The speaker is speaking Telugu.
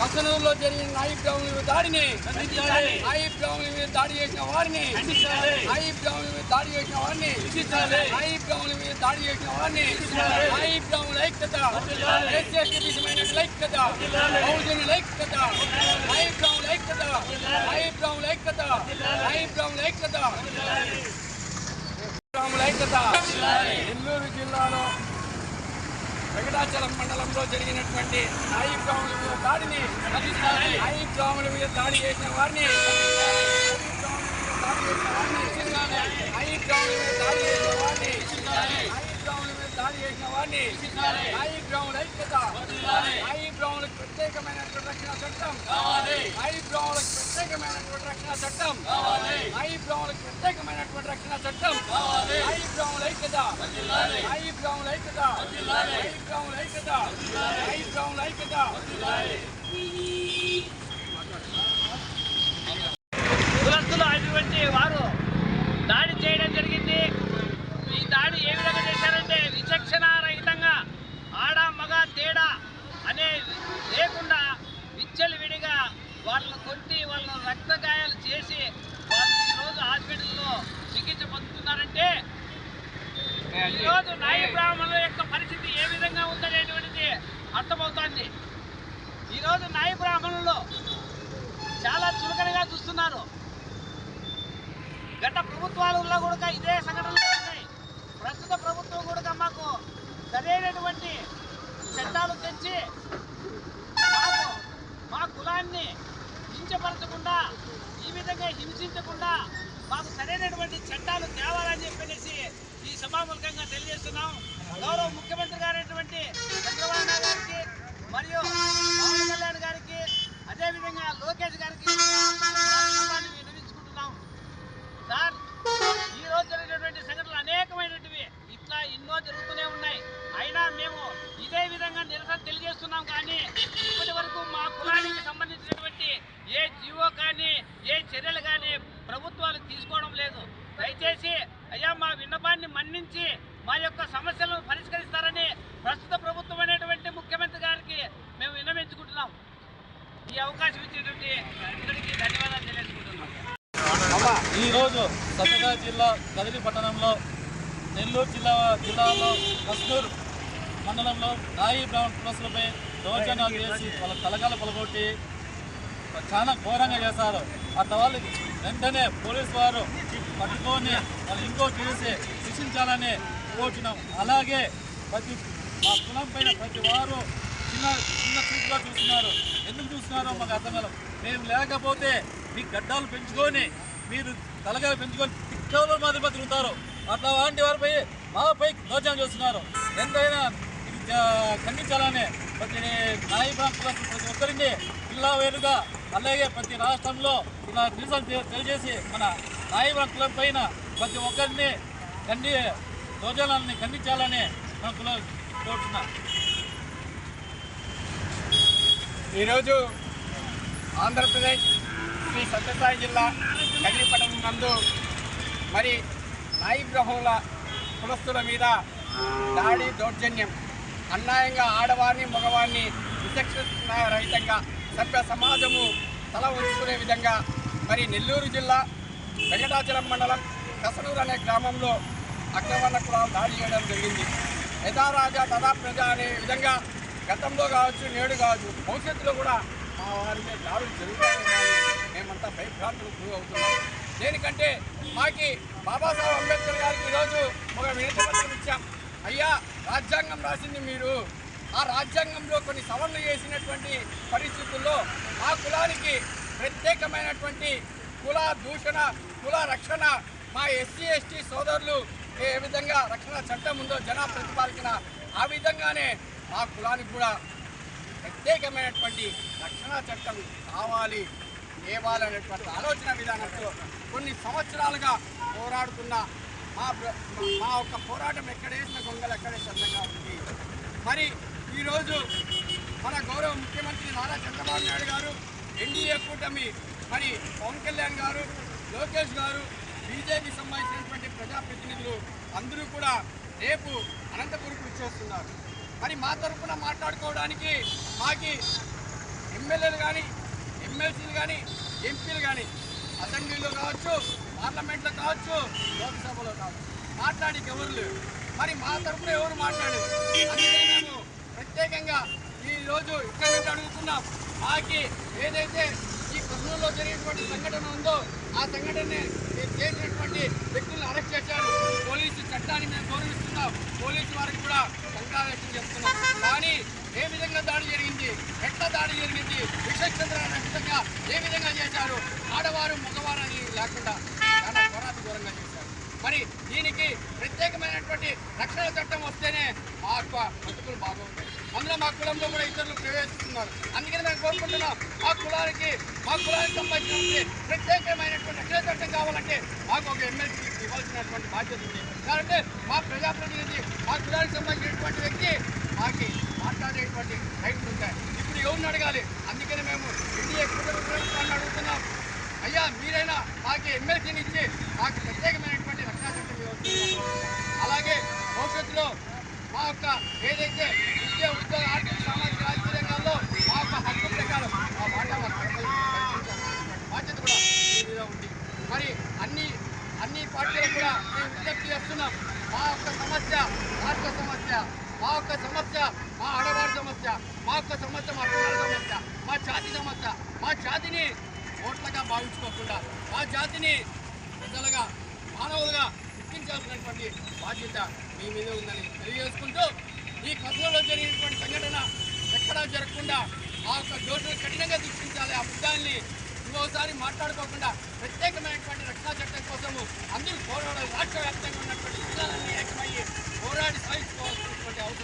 కసనూరులో జరిగిన నాయి బ్రాహ్మణుల మీద దాడిని ఖండించాలి. నాయి బ్రాహ్మణుల మీద దాడి చేసిన వారిని ఖండించాలి. నాయి బ్రాహ్మణుల మీద దాడి చేసిన వారిని శిక్షించాలి. నాయి బ్రాహ్మణుల మీద దాడి చేసిన వారిని శిక్షించాలి. నాయి బ్రాహ్మణుల ఐక్యత ఐక్యత. బహుజనుల ఐక్యత నాయి బ్రాహ్మణుల ఐక్యత నాయి బ్రాహ్మణుల ఐక్యత నాయి బ్రాహ్మణుల ఐక్యత బ్రాహ్మణుల ఐక్యత నెల్లూరు జిల్లాలో వెంకటాచలం మండలంలో జరిగినటువంటి నాయి బ్రాహ్మణుల మీద దాడిని నాయి బ్రాహ్మణుల మీద దాడి చేసిన వారిని నాయి బ్రాహ్మణుల మీద దాడి చేసిన వారిని నాయి బ్రాహ్మణుల మీద దాడి చేసిన వారిని నాయి బ్రాహ్మణుల ఐక్యత నాయి బ్రాహ్మణులకు ప్రత్యేకమైనటువంటి రక్షణ చట్టం నాయి బ్రాహ్మణులకు ప్రత్యేకమైనటువంటి రక్షణ చట్టం నాయి బ్రాహ్మణులకు ప్రత్యేకమైనటువంటి రక్షణ చట్టం నాయి బ్రాహ్మణుల ఐక్యత నాయి బ్రాహ్మణుల ఐక్యత నాయి ఐక్యత. నాయి ఐక్యత. కులస్తులు అటువంటి వారు దాడి చేయడం జరిగింది. ఈ దాడి ఏ విధంగా చేశారంటే విచక్షణ రహితంగా ఆడ మగ తేడా అనే లేకుండా విచ్చలు విడిగా వాళ్ళను కొట్టి వాళ్ళ రక్త గాయాలు చేసి వాళ్ళు ఈరోజు హాస్పిటల్లో చికిత్స పొందుతున్నారంటే ఈరోజు నాయ బ్రాహ్మణుల యొక్క పరిస్థితి ఏ విధంగా ఉందనేటువంటిది అర్థమవుతోంది ఈరోజు నాయ బ్రాహ్మణులు చాలా చులకనగా చూస్తున్నారు గత ప్రభుత్వాలలో కూడా ఇదే సంఘటనలు ఉన్నాయి ప్రస్తుత ప్రభుత్వం కూడా మాకు సరైనటువంటి చట్టాలు తెచ్చి మాకు మా కులాన్ని హింసపరచకుండా ఈ విధంగా హింసించకుండా మాకు సరైనటువంటి చట్టాలు తేవాలని చెప్పనేసి ఈ సభాముఖంగా తెలియజేస్తున్నాం. గౌరవ ముఖ్యమంత్రి గారైనటువంటి చంద్రబాబు నాయుడు గారికి మరియు పవన్ కళ్యాణ్ గారికి అదేవిధంగా లోకేష్ గారికి మా విన్నపాన్ని విన్నవించుకుంటున్నాం సార్ ఈ రోజు జరిగినటువంటి సంఘటనలు అనేకమైనటివి ఇట్లా ఎన్నో జరుగుతూనే ఉన్నాయి అయినా మేము ఇదే విధంగా నిరసన తెలియజేస్తున్నాం కానీ ఇప్పటి వరకు మా కులానికి సంబంధించినటువంటి ఏ జీవో కానీ ఏ చర్యలు కానీ ప్రభుత్వాలు తీసుకోవడం లేదు దయచేసి అయ్యా మా విన్నపాన్ని మన్నించి మా యొక్క సమస్యలను పరిష్కరిస్తారని ప్రస్తుత ప్రభుత్వం అనేటువంటి ముఖ్యమంత్రి గారికి మేము విన్నవించుకుంటున్నాం. ఈ అవకాశం ఇచ్చినటువంటి అందరికీ ధన్యవాదాలు తెలియజేసుకుంటున్నాం. ఈరోజు సత్యసాయి జిల్లా కదిరి పట్టణంలో నెల్లూరు జిల్లా జిల్లాలో కస్తూర్ మండలంలో నాయి బ్రాహ్మణ కులసులపై దౌర్జన్యాలు చేసి వాళ్ళ తలకాలు పలగొట్టి చాలా ఘోరంగా చేశారు. ఆ వాళ్ళు వెంటనే పోలీసు వారు పట్టుకొని వాళ్ళు ఇంకో చూసి శిక్షించాలని కోరుచున్నాం అలాగే ప్రతి మా కులం పైన ప్రతి వారు చిన్న చిన్న చూపుగా చూస్తున్నారు. ఎందుకు చూస్తున్నారో మాకు అర్థం కాలం మేము లేకపోతే మీ గడ్డాలు పెంచుకొని మీరు తలగా పెంచుకొని తిక్కలు మాదిరిగా తిరుగుతారు అట్లా వాంటి వారిపై మాపై దోచనం చేస్తున్నారు. ఎంతైనా ఇది ఖండించాలని ప్రతి నాయ ప్రాంతంలో ప్రతి ఒక్కరిని జిల్లా వేరుగా అలాగే ప్రతి రాష్ట్రంలో ఇలా నిరసన తెలియజేసి మన నాయ ప్రాంతాల పైన ప్రతి ఒక్కరిని ఖండి దోజనాలని ఖండించాలని మన కుల ఈరోజు ఆంధ్రప్రదేశ్ శ్రీ సత్యసాయి జిల్లా కదిరిపట్టణం నందు మరి నాయి గ్రహంల కులస్తుల మీద దాడి దౌర్జన్యం అన్యాయంగా ఆడవారిని మగవారిని విచక్షణ రహితంగా సభ్య సమాజము తల ఉంచుకునే విధంగా మరి నెల్లూరు జిల్లా వెంకటాచలం మండలం కసనూరు అనే గ్రామంలో అక్రమణ కూడా దాడి చేయడం జరిగింది. యథారాజా తథా ప్రజ అనే విధంగా గతంలో కావచ్చు నేడు కావచ్చు భవిష్యత్తులో కూడా మా వారి మీద దాడులు జరుగుతాయని మేమంతా భయభ్రాంతులకు గురి అవుతున్నాం. దేనికంటే మాకి బాబాసాహెబ్ అంబేద్కర్ గారికి ఈరోజు ఒక వినతి పత్రం ఇచ్చాం. అయ్యా రాజ్యాంగం రాసింది మీరు. ఆ రాజ్యాంగంలో కొన్ని సవరణలు చేసినటువంటి పరిస్థితుల్లో మా కులానికి ప్రత్యేకమైనటువంటి కుల దూషణ కుల రక్షణ మా ఎస్సీ ఎస్టీ సోదరులు ఏ విధంగా రక్షణ చట్టం ఉందో జనా ప్రతిపాదించిన ఆ విధంగానే మా కులానికి కూడా ప్రత్యేకమైనటువంటి రక్షణ చట్టం కావాలి తేవాలనేటువంటి ఆలోచన విధానంతో కొన్ని సంవత్సరాలుగా పోరాడుతున్న మా మా యొక్క పోరాటం ఎక్కడేసిన గొంగలు ఎక్కడే చందంగా ఉంది. మరి ఈరోజు మన గౌరవ ముఖ్యమంత్రి నారా చంద్రబాబు నాయుడు గారు ఎన్డీఏ కూటమి మరి పవన్ కళ్యాణ్ గారు లోకేష్ గారు బీజేపీ సంబంధించినటువంటి ప్రజాప్రతినిధులు అందరూ కూడా రేపు అనంతపురంకు వచ్చేస్తున్నారు మరి మా తరఫున మాట్లాడుకోవడానికి మాకి ఎమ్మెల్యేలు కానీ ఎమ్మెల్సీలు కానీ ఎంపీలు కానీ అసెంబ్లీలో కావచ్చు పార్లమెంట్లో కావచ్చు లోక్సభలో కావచ్చు మాట్లాడికి ఎవరు లేరు. మరి మా తరఫున ఎవరు మాట్లాడలేదు అందుకే మేము ప్రత్యేకంగా ఈ రోజు ఇక్కడ అడుగుతున్నాం. మాకి ఏదైతే కర్నూలులో జరిగినటువంటి సంఘటన ఉందో ఆ సంఘటనని చేసినటువంటి వ్యక్తులను అరెస్ట్ చేశారు. పోలీసు చట్టాన్ని మేము గౌరవిస్తున్నాం. పోలీసు వారికి కూడా శంకా వ్యక్తం చేస్తున్నాం కానీ ఏ విధంగా దాడి జరిగింది? ఎట్లా దాడి జరిగింది? విశ్వచంద్ర విధంగా ఏ విధంగా చేశారు? ఆడవారు మగవారు అని లేకుండా చాలా ఘోరాతి చేశారు. మరి దీనికి ప్రత్యేకమైనటువంటి రక్షణ చట్టం వస్తేనే ఆ బతుకులు బాగుంటాయి. అందులో మా కులంలో కూడా ఇతరులు ప్రవేశిస్తున్నారు. అందుకని మేము కోరుకుంటున్నాం మా కులానికి మా కులానికి సంబంధించినటువంటి ప్రత్యేకమైనటువంటి రక్షణ చట్టం కావాలంటే మాకు ఒక ఎమ్మెల్సీ ఇవ్వాల్సినటువంటి బాధ్యత ఉంది. కాబట్టి మా ప్రజాప్రతినిధి మా కులానికి సంబంధించిన వ్యక్తి మాకి మాట్లాడేటువంటి రైట్స్ ఉంటాయి ఇప్పుడు ఎవరిని అడగాలి అందుకని మేము ఎన్డీఏ కుటుంబ ప్రభుత్వాన్ని అడుగుతున్నాం అయ్యా మీరైనా మాకు ఎమ్మెల్సీని ఇచ్చి మాకు ప్రత్యేకమైనటువంటి రక్షణ చట్టం ఇవ్వచ్చు అలాగే భవిష్యత్తులో మా యొక్క ఏదైతే విద్య ఉద్యోగ ఆర్థిక సామాజిక రాజకీయ రంగాల్లో మా యొక్క హక్కు ప్రకారం మా వాటా మాకు కల్పించాల్సినటువంటి బాధ్యత కూడా మీ మీద ఉంది మరి అన్ని అన్ని పార్టీలకు కూడా మేము విజ్ఞప్తి చేస్తున్నాం మా యొక్క సమస్య రాష్ట్ర సమస్య మా యొక్క సమస్య మా ఆడవారి సమస్య మా యొక్క సమస్య మా పిల్లల సమస్య మా జాతి సమస్య మా జాతిని ఓట్లగా భావించుకోకుండా మా జాతిని ప్రజలుగా మానవులుగా గుర్తించాల్సినటువంటి బాధ్యత మీ మీద ఉందని తెలియజేసుకుంటూ ఈ కథలో జరిగినటువంటి సంఘటన ఎక్కడా జరగకుండా ఆ యొక్క దోషులు కఠినంగా శిక్షించాలి ఆ ముద్దాన్ని ఇంకోసారి మాట్లాడుకోకుండా ప్రత్యేకమైనటువంటి రక్షణ చట్టం కోసము అందరూ పోరాడాలి రాష్ట్ర వ్యాప్తంగా ఉన్నటువంటి జిల్లాలన్నీ ఏకమయ్యి పోరాడి సాధించుకోవాల్సినటువంటి అవసరం